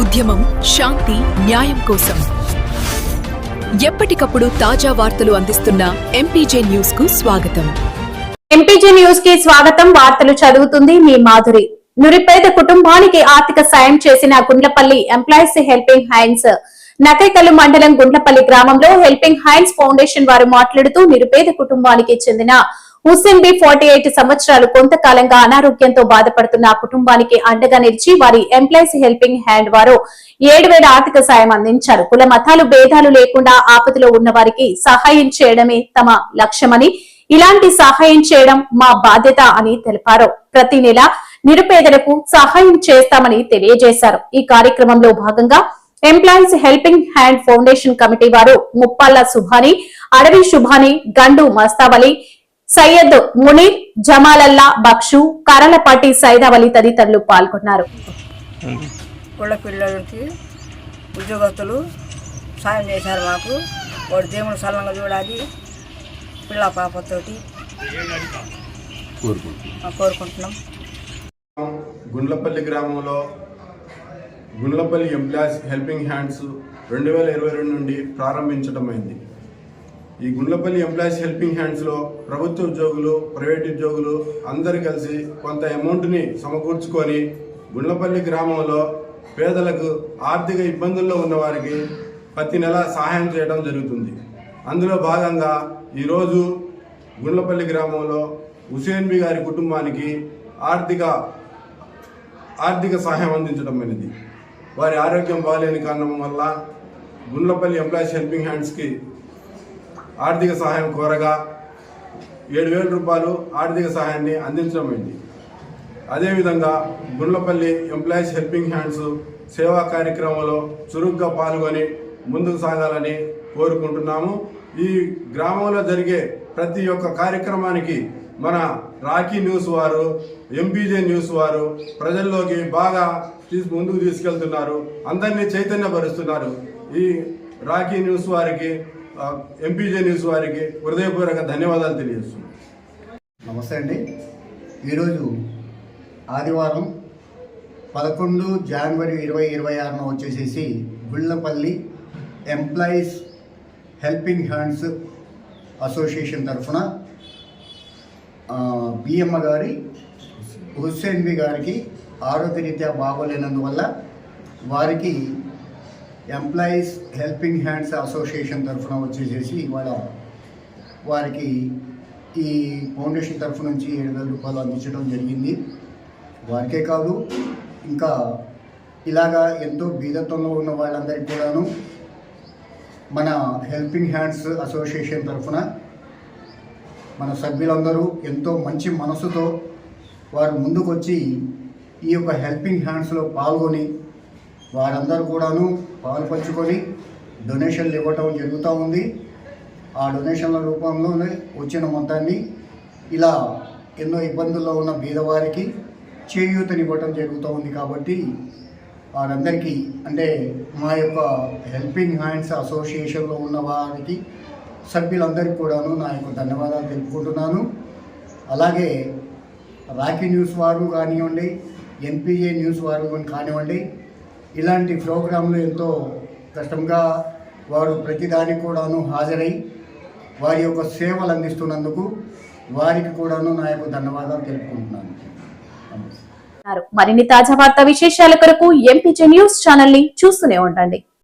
ఉద్యమం శాంతి న్యాయం కోసం. ఎప్పటికప్పుడు తాజా వార్తలు అందిస్తున్న ఎంపీజే న్యూస్కు స్వాగతం. ఎంపీజే న్యూస్కి స్వాగతం. వార్తలు చదువుతుంది మీ మాధురి. నిరుపేద కుటుంబానికి ఆర్థిక సాయం చేసిన Gundlapalli employees helping hands Nakarikallu మండలం గుండ్లపల్లి గ్రామంలో హెల్పింగ్ హ్యాండ్స్ ఫౌండేషన్ వారు మాట్లాడుతూ నిరుపేద కుటుంబానికి చెందిన హుస్సేన్ బి ఫార్టీ ఎయిట్ సంవత్సరాలు కొంతకాలంగా అనారోగ్యంతో బాధపడుతున్న కుటుంబానికి అండగా నిలిచి వారి ఎంప్లాయీస్ హెల్పింగ్ హ్యాండ్ వారు ఏడు వేల ఆర్థిక సాయం అందించారు. కుల మతాలు భేదాలు లేకుండా ఆపదలో ఉన్న వారికి సహాయం చేయడమే తమ లక్ష్యమని ఇలాంటి సహాయం చేయడం మా బాధ్యత అని తెలిపారు. ప్రతి నెల నిరుపేదలకు సహాయం చేస్తామని తెలియజేశారు. ఈ కార్యక్రమంలో భాగంగా employees helping hand foundation committee వారు ముప్పాళ్ళ సుభాని అడవి శుభాని గండు మస్తావలి సయ్యద్ మునీర్ జమాలల్లా బక్షు కరలపాటి సైదావలి తదితరులు పాల్గొన్నారు. కుళ్ళ పిల్లలకి ఉద్యోగస్తులు సాయం చేశారు మాకు. వాడు దేవుడు సల్లంగా చూడాలి. పిల్ల పాపతోటి ఆ, కోరుకుంటున్నాం. గుండ్లపల్లి గ్రామంలో గుండ్లపల్లి ఎంప్లాయీస్ హెల్పింగ్ హ్యాండ్స్ రెండు వేల ఇరవై రెండు నుండి ప్రారంభించడమైంది ఈ గుండ్లపల్లి ఎంప్లాయీస్ హెల్పింగ్ హ్యాండ్స్లో ప్రభుత్వ ఉద్యోగులు ప్రైవేట్ ఉద్యోగులు అందరు కలిసి కొంత అమౌంట్ని సమకూర్చుకొని గుండ్లపల్లి గ్రామంలో పేదలకు ఆర్థిక ఇబ్బందుల్లో ఉన్న వారికి ప్రతి నెల సహాయం చేయడం జరుగుతుంది. అందులో భాగంగా ఈరోజు గుండ్లపల్లి గ్రామంలో హుసేన్ బి గారి కుటుంబానికి ఆర్థిక ఆర్థిక సహాయం అందించడం అనేది. వారి ఆరోగ్యం బాగాలేని కారణం వల్ల గుండ్లపల్లి ఎంప్లాయీస్ హెల్పింగ్ హ్యాండ్స్కి ఆర్థిక సహాయం కోరగా ఏడు వేల రూపాయలు ఆర్థిక సహాయాన్ని అందించడం అయింది అదేవిధంగా గుండ్లపల్లి ఎంప్లాయీస్ హెల్పింగ్ హ్యాండ్స్ సేవా కార్యక్రమంలో చురుగ్గా పాల్గొని ముందుకు సాగాలని కోరుకుంటున్నాము. ఈ గ్రామంలో జరిగే ప్రతి ఒక్క కార్యక్రమానికి మన రాఖీ న్యూస్ వారు ఎంపీజే న్యూస్ వారు ప్రజల్లోకి బాగా తీసు ముందుకు తీసుకెళ్తున్నారు. అందరినీ చైతన్యపరుస్తున్నారు. ఈ రాఖీ న్యూస్ వారికి ఎంపీజే న్యూస్ వారికి హృదయపూర్వక ధన్యవాదాలు తెలియజేస్తున్నాను నమస్తే అండి. ఈరోజు ఆదివారం పదకొండు జనవరి ఇరవై ఇరవై ఆరున వచ్చేసేసి Gullapalli employees helping hands association తరఫున బిఎమ్మ గారి హుస్సేన్వి గారికి ఆరోగ్యరీత్యా బాగోలేనందువల్ల వారికి ఎంప్లాయీస్ హెల్పింగ్ హ్యాండ్స్ అసోసియేషన్ తరఫున వచ్చేసేసి ఇవాళ వారికి ఈ ఫౌండేషన్ తరఫు నుంచి ఏడు వేల రూపాయలు అందించడం జరిగింది. వారికే కాదు ఇంకా ఇలాగా ఎంతో బీదత్వంలో ఉన్న వాళ్ళందరికీ కూడాను మన హెల్పింగ్ హ్యాండ్స్ అసోసియేషన్ తరఫున మన సభ్యులందరూ ఎంతో మంచి మనసుతో వారు ముందుకొచ్చి ఈ యొక్క హెల్పింగ్ హ్యాండ్స్లో పాల్గొని వారందరూ కూడాను పాలు పంచుకొని డొనేషన్లు ఇవ్వటం జరుగుతూ ఉంది. ఆ డొనేషన్ల రూపంలోనే వచ్చిన మొత్తాన్ని ఇలా ఎన్నో ఇబ్బందుల్లో ఉన్న బీదవారికి చేయూతనివ్వటం జరుగుతూ ఉంది కాబట్టి వారందరికీ అంటే మా యొక్క హెల్పింగ్ హ్యాండ్స్ అసోసియేషన్లో ఉన్న వారికి సభ్యులందరికీ కూడాను నా యొక్క ధన్యవాదాలు తెలుపుకుంటున్నాను. అలాగే రాఖీ న్యూస్ వారు కానివ్వండి ఎన్పిఏ న్యూస్ వారు కానివ్వండి ఇలాంటి ప్రోగ్రాంలు ఎంతో కష్టంగా వారు ప్రతిదానికి కూడాను హాజరై వారి యొక్క సేవలు అందిస్తున్నందుకు వారికి కూడాను నా యొక్క ధన్యవాదాలు తెలుపుకుంటున్నాను. మరిన్ని తాజా వార్తా విశేషాల కొరకు ఎంపీజే న్యూస్ ఛానల్ని చూస్తూనే ఉండండి.